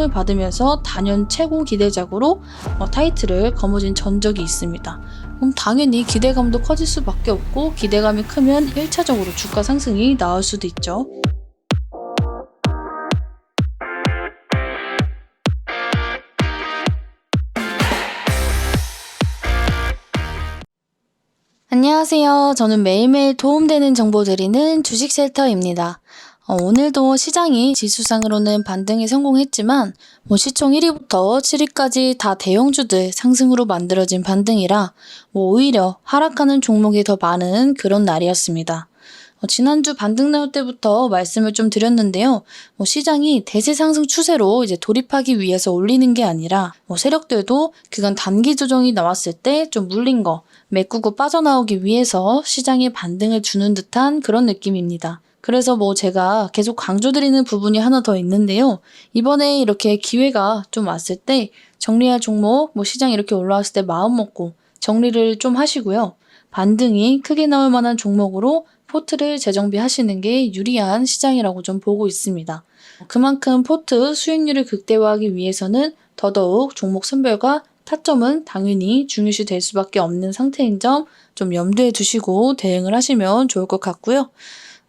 을 받으면서 단연 최고 기대작으로 어, 타이틀을 거머쥔 전적이 있습니다. 그럼 당연히 기대감도 커질 수밖에 없고 기대감이 크면 1차적으로 주가 상승이 나올 수도 있죠. 안녕하세요. 저는 매일매일 도움되는 정보 드리는 주식센터입니다. 어, 오늘도 시장이 지수상으로는 반등에 성공했지만 뭐 시총 1위부터 7위까지 다 대형주들 상승으로 만들어진 반등이라 뭐 오히려 하락하는 종목이 더 많은 그런 날이었습니다. 어, 지난주 반등 나올 때부터 말씀을 좀 드렸는데요. 뭐 시장이 대세 상승 추세로 이제 돌입하기 위해서 올리는 게 아니라 뭐 세력들도 그간 단기 조정이 나왔을 때 좀 물린 거 메꾸고 빠져나오기 위해서 시장에 반등을 주는 듯한 그런 느낌입니다. 그래서 뭐 제가 계속 강조드리는 부분이 하나 더 있는데요. 이번에 이렇게 기회가 좀 왔을 때 정리할 종목, 뭐 시장 이렇게 올라왔을 때 마음 먹고 정리를 좀 하시고요. 반등이 크게 나올 만한 종목으로 포트를 재정비하시는 게 유리한 시장이라고 좀 보고 있습니다. 그만큼 포트 수익률을 극대화하기 위해서는 더더욱 종목 선별과 타점은 당연히 중요시 될 수밖에 없는 상태인 점 좀 염두에 두시고 대응을 하시면 좋을 것 같고요.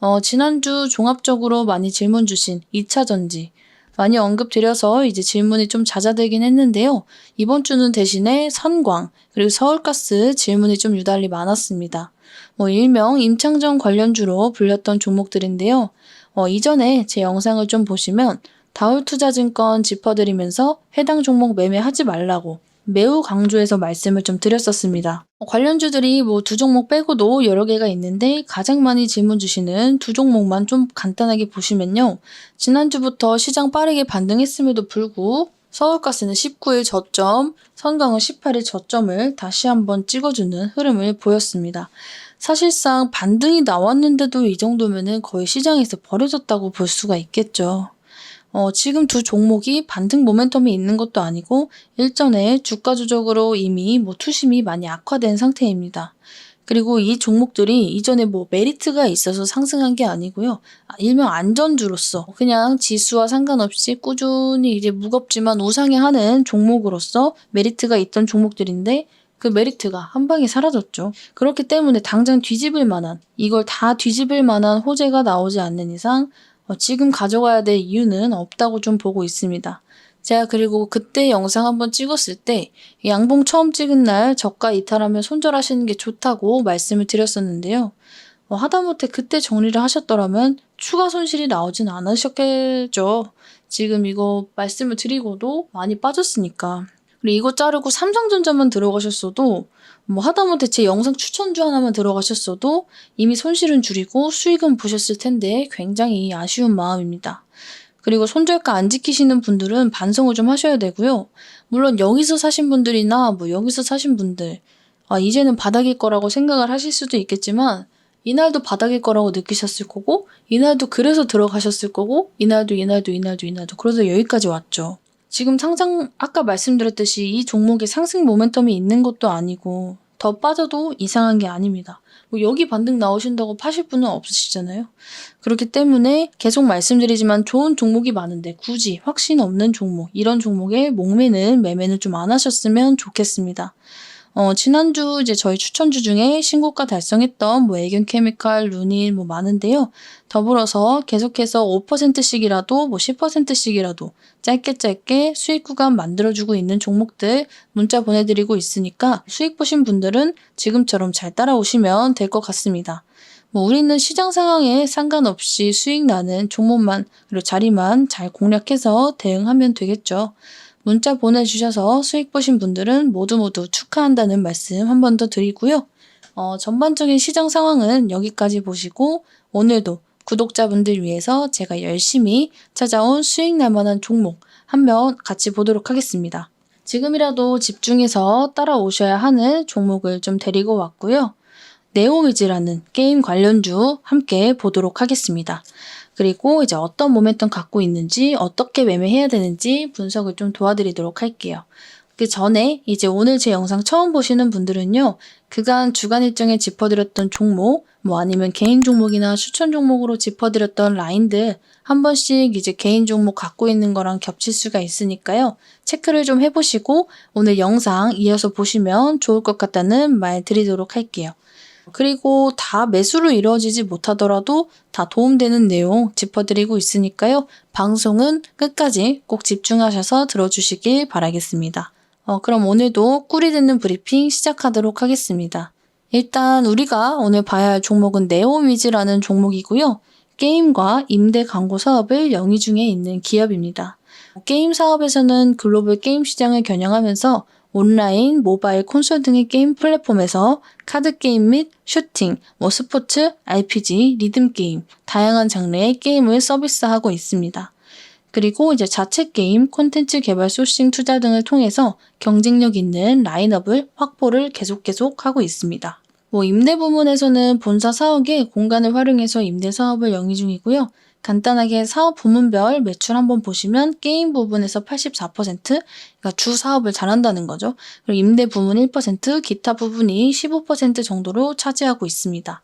어, 지난주 종합적으로 많이 질문 주신 2차 전지 많이 언급드려서 이제 질문이 좀 잦아들긴 했는데요. 이번 주는 대신에 선광 그리고 서울가스 질문이 좀 유달리 많았습니다. 뭐 일명 임창정 관련주로 불렸던 종목들인데요. 어, 이전에 제 영상을 좀 보시면 다울투자증권 짚어드리면서 해당 종목 매매하지 말라고 매우 강조해서 말씀을 좀 드렸었습니다. 관련주들이 뭐 두 종목 빼고도 여러 개가 있는데 가장 많이 질문 주시는 두 종목만 좀 간단하게 보시면요. 지난주부터 시장 빠르게 반등했음에도 불구 서울가스는 19일 저점, 선광은 18일 저점을 다시 한번 찍어주는 흐름을 보였습니다. 사실상 반등이 나왔는데도 이 정도면은 거의 시장에서 버려졌다고 볼 수가 있겠죠. 어, 지금 두 종목이 반등 모멘텀이 있는 것도 아니고 일전에 주가 조작으로 이미 뭐 투심이 많이 악화된 상태입니다. 그리고 이 종목들이 이전에 뭐 메리트가 있어서 상승한 게 아니고요. 아, 일명 안전주로서 그냥 지수와 상관없이 꾸준히 이제 무겁지만 우상향하는 종목으로서 메리트가 있던 종목들인데 그 메리트가 한 방에 사라졌죠. 그렇기 때문에 당장 뒤집을 만한 이걸 다 뒤집을 만한 호재가 나오지 않는 이상 어, 지금 가져가야 될 이유는 없다고 좀 보고 있습니다. 제가 그리고 그때 영상 한번 찍었을 때 양봉 처음 찍은 날 저가 이탈하면 손절하시는 게 좋다고 말씀을 드렸었는데요. 어, 하다못해 그때 정리를 하셨더라면 추가 손실이 나오진 않으셨겠죠. 지금 이거 말씀을 드리고도 많이 빠졌으니까. 그리고 이거 자르고 삼성전자만 들어가셨어도 뭐 하다못해 제 영상 추천주 하나만 들어가셨어도 이미 손실은 줄이고 수익은 보셨을 텐데 굉장히 아쉬운 마음입니다. 그리고 손절가 안 지키시는 분들은 반성을 좀 하셔야 되고요. 물론 여기서 사신 분들이나 뭐 여기서 사신 분들 아 이제는 바닥일 거라고 생각을 하실 수도 있겠지만 이날도 바닥일 거라고 느끼셨을 거고 이날도 그래서 들어가셨을 거고 이날도 이날도 이날도 이날도 그래서 여기까지 왔죠. 지금 상장 아까 말씀드렸듯이 이 종목에 상승 모멘텀이 있는 것도 아니고 더 빠져도 이상한 게 아닙니다. 뭐 여기 반등 나오신다고 파실 분은 없으시잖아요. 그렇기 때문에 계속 말씀드리지만 좋은 종목이 많은데 굳이 확신 없는 종목 이런 종목에 목매는 매매는 좀 안 하셨으면 좋겠습니다. 어, 지난주 이제 저희 추천주 중에 신고가 달성했던 뭐 애견 케미칼, 루닌 뭐 많은데요. 더불어서 계속해서 5%씩이라도 뭐 10%씩이라도 짧게 짧게 수익 구간 만들어주고 있는 종목들 문자 보내드리고 있으니까 수익 보신 분들은 지금처럼 잘 따라오시면 될 것 같습니다. 뭐 우리는 시장 상황에 상관없이 수익 나는 종목만 그리고 자리만 잘 공략해서 대응하면 되겠죠. 문자 보내주셔서 수익 보신 분들은 모두 모두 축하한다는 말씀 한 번 더 드리고요. 어, 전반적인 시장 상황은 여기까지 보시고 오늘도 구독자분들 위해서 제가 열심히 찾아온 수익 날 만한 종목 한명 같이 보도록 하겠습니다. 지금이라도 집중해서 따라오셔야 하는 종목을 좀 데리고 왔고요. 네오위즈라는 게임 관련주 함께 보도록 하겠습니다. 그리고 이제 어떤 모멘텀 갖고 있는지 어떻게 매매해야 되는지 분석을 좀 도와드리도록 할게요. 그 전에 이제 오늘 제 영상 처음 보시는 분들은요. 그간 주간 일정에 짚어드렸던 종목, 뭐 아니면 개인 종목이나 추천 종목으로 짚어드렸던 라인들 한 번씩 이제 개인 종목 갖고 있는 거랑 겹칠 수가 있으니까요. 체크를 좀 해보시고 오늘 영상 이어서 보시면 좋을 것 같다는 말 드리도록 할게요. 그리고 다 매수로 이루어지지 못하더라도 다 도움되는 내용 짚어드리고 있으니까요. 방송은 끝까지 꼭 집중하셔서 들어주시길 바라겠습니다. 어, 그럼 오늘도 꿀이 듣는 브리핑 시작하도록 하겠습니다. 일단 우리가 오늘 봐야 할 종목은 네오위즈라는 종목이고요. 게임과 임대 광고 사업을 영위 중에 있는 기업입니다. 게임 사업에서는 글로벌 게임 시장을 겨냥하면서 온라인, 모바일, 콘솔 등의 게임 플랫폼에서 카드 게임 및 슈팅, 뭐 스포츠, RPG, 리듬 게임, 다양한 장르의 게임을 서비스하고 있습니다. 그리고 이제 자체 게임, 콘텐츠 개발 소싱 투자 등을 통해서 경쟁력 있는 라인업을 확보를 계속 계속 하고 있습니다. 뭐 임대 부문에서는 본사 사옥의 공간을 활용해서 임대 사업을 영위 중이고요. 간단하게 사업 부문별 매출 한번 보시면 게임 부분에서 84%, 그러니까 주 사업을 잘한다는 거죠. 그리고 임대 부문 1%, 기타 부분이 15% 정도로 차지하고 있습니다.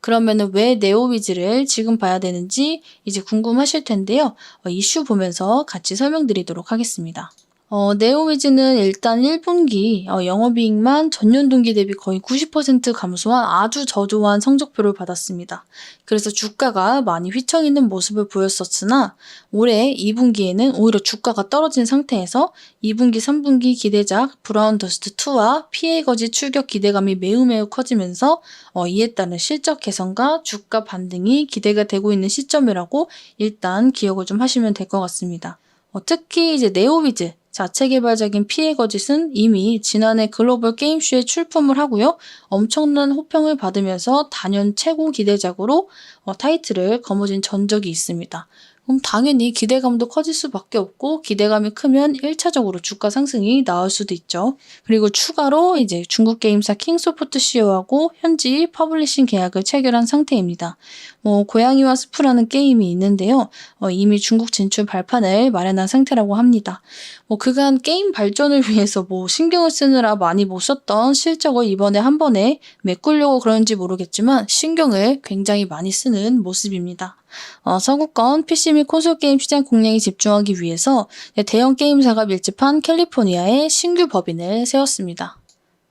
그러면은 왜 네오위즈를 지금 봐야 되는지 이제 궁금하실 텐데요. 어, 이슈 보면서 같이 설명드리도록 하겠습니다. 어, 네오위즈는 일단 1분기 어, 영업이익만 전년 동기 대비 거의 90% 감소한 아주 저조한 성적표를 받았습니다. 그래서 주가가 많이 휘청이는 모습을 보였었으나 올해 2분기에는 오히려 주가가 떨어진 상태에서 2분기, 3분기 기대작 브라운 더스트 2와 피해 거지 출격 기대감이 매우 매우 커지면서 어, 이에 따른 실적 개선과 주가 반등이 기대가 되고 있는 시점이라고 일단 기억을 좀 하시면 될 것 같습니다. 어, 특히 이제 네오위즈 자체 개발적인 피해 거짓은 이미 지난해 글로벌 게임쇼에 출품을 하고요. 엄청난 호평을 받으면서 단연 최고 기대작으로 어, 타이틀을 거머쥔 전적이 있습니다. 그럼 당연히 기대감도 커질 수밖에 없고 기대감이 크면 1차적으로 주가 상승이 나올 수도 있죠. 그리고 추가로 이제 중국 게임사 킹소프트 CEO하고 현지 퍼블리싱 계약을 체결한 상태입니다. 뭐 고양이와 스프라는 게임이 있는데요. 어, 이미 중국 진출 발판을 마련한 상태라고 합니다. 뭐 그간 게임 발전을 위해서 뭐 신경을 쓰느라 많이 못 썼던 실적을 이번에 한 번에 메꾸려고 그런지 모르겠지만 신경을 굉장히 많이 쓰는 모습입니다. 어, 서구권 PC 및 콘솔 게임 시장 공략에 집중하기 위해서 대형 게임사가 밀집한 캘리포니아에 신규 법인을 세웠습니다.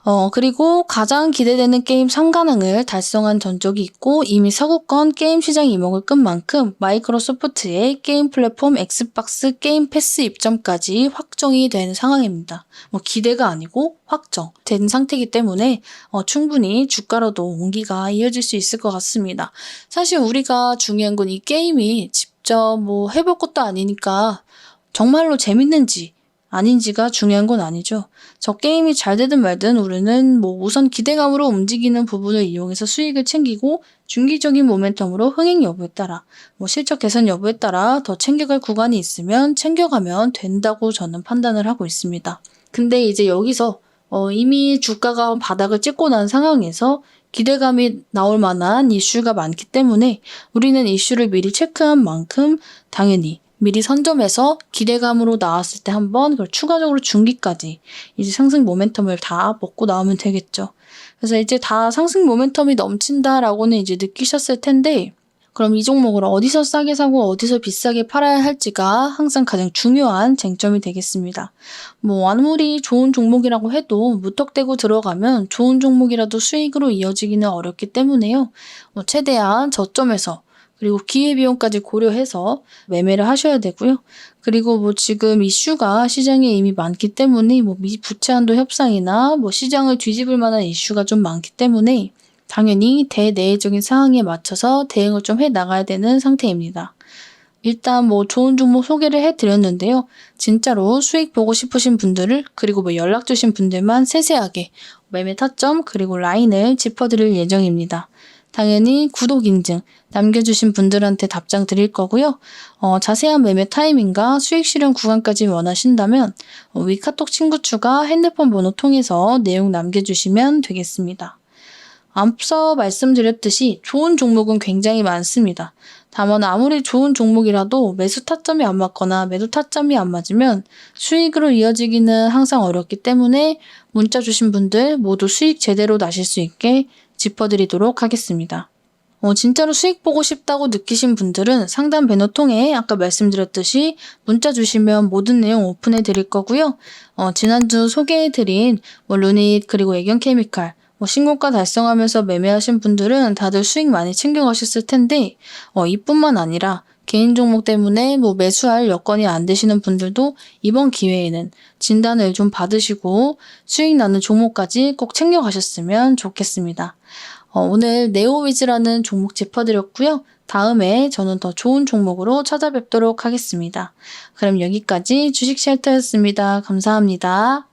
어, 그리고 가장 기대되는 게임 상가능을 달성한 전적이 있고 이미 서구권 게임 시장 이목을 끈 만큼 마이크로소프트의 게임 플랫폼 엑스박스 게임 패스 입점까지 확정이 된 상황입니다. 뭐 기대가 아니고 확정된 상태이기 때문에 어, 충분히 주가로도 온기가 이어질 수 있을 것 같습니다. 사실 우리가 중요한 건 이 게임이 직접 뭐 해볼 것도 아니니까 정말로 재밌는지 아닌지가 중요한 건 아니죠. 저 게임이 잘 되든 말든 우리는 뭐 우선 기대감으로 움직이는 부분을 이용해서 수익을 챙기고 중기적인 모멘텀으로 흥행 여부에 따라 뭐 실적 개선 여부에 따라 더 챙겨갈 구간이 있으면 챙겨가면 된다고 저는 판단을 하고 있습니다. 근데 이제 여기서 어, 이미 주가가 바닥을 찍고 난 상황에서 기대감이 나올 만한 이슈가 많기 때문에 우리는 이슈를 미리 체크한 만큼 당연히 미리 선점해서 기대감으로 나왔을 때 한번 그걸 추가적으로 중기까지 이제 상승 모멘텀을 다 먹고 나오면 되겠죠. 그래서 이제 다 상승 모멘텀이 넘친다라고는 이제 느끼셨을 텐데 그럼 이 종목을 어디서 싸게 사고 어디서 비싸게 팔아야 할지가 항상 가장 중요한 쟁점이 되겠습니다. 뭐 아무리 좋은 종목이라고 해도 무턱대고 들어가면 좋은 종목이라도 수익으로 이어지기는 어렵기 때문에요. 뭐 최대한 저점에서 그리고 기회비용까지 고려해서 매매를 하셔야 되고요. 그리고 뭐 지금 이슈가 시장에 이미 많기 때문에 뭐 미부채 한도 협상이나 뭐 시장을 뒤집을 만한 이슈가 좀 많기 때문에 당연히 대내적인 상황에 맞춰서 대응을 좀 해 나가야 되는 상태입니다. 일단 뭐 좋은 종목 소개를 해드렸는데요. 진짜로 수익 보고 싶으신 분들을 그리고 뭐 연락 주신 분들만 세세하게 매매 타점 그리고 라인을 짚어드릴 예정입니다. 당연히 구독 인증 남겨주신 분들한테 답장 드릴 거고요. 어, 자세한 매매 타이밍과 수익 실현 구간까지 원하신다면 어, 위 카톡 친구 추가 핸드폰 번호 통해서 내용 남겨주시면 되겠습니다. 앞서 말씀드렸듯이 좋은 종목은 굉장히 많습니다. 다만 아무리 좋은 종목이라도 매수 타점이 안 맞거나 매도 타점이 안 맞으면 수익으로 이어지기는 항상 어렵기 때문에 문자 주신 분들 모두 수익 제대로 나실 수 있게 짚어드리도록 하겠습니다. 어, 진짜로 수익 보고 싶다고 느끼신 분들은 상담 배너 통해 아까 말씀드렸듯이 문자 주시면 모든 내용 오픈해 드릴 거고요. 어, 지난주 소개해 드린 뭐 루닛 그리고 애견 케미칼 뭐 신고가 달성하면서 매매하신 분들은 다들 수익 많이 챙겨가셨을 텐데 어, 이뿐만 아니라 개인 종목 때문에 뭐 매수할 여건이 안 되시는 분들도 이번 기회에는 진단을 좀 받으시고 수익 나는 종목까지 꼭 챙겨가셨으면 좋겠습니다. 어, 오늘 네오위즈라는 종목 짚어드렸고요. 다음에 저는 더 좋은 종목으로 찾아뵙도록 하겠습니다. 그럼 여기까지 주식 쉘터였습니다. 감사합니다.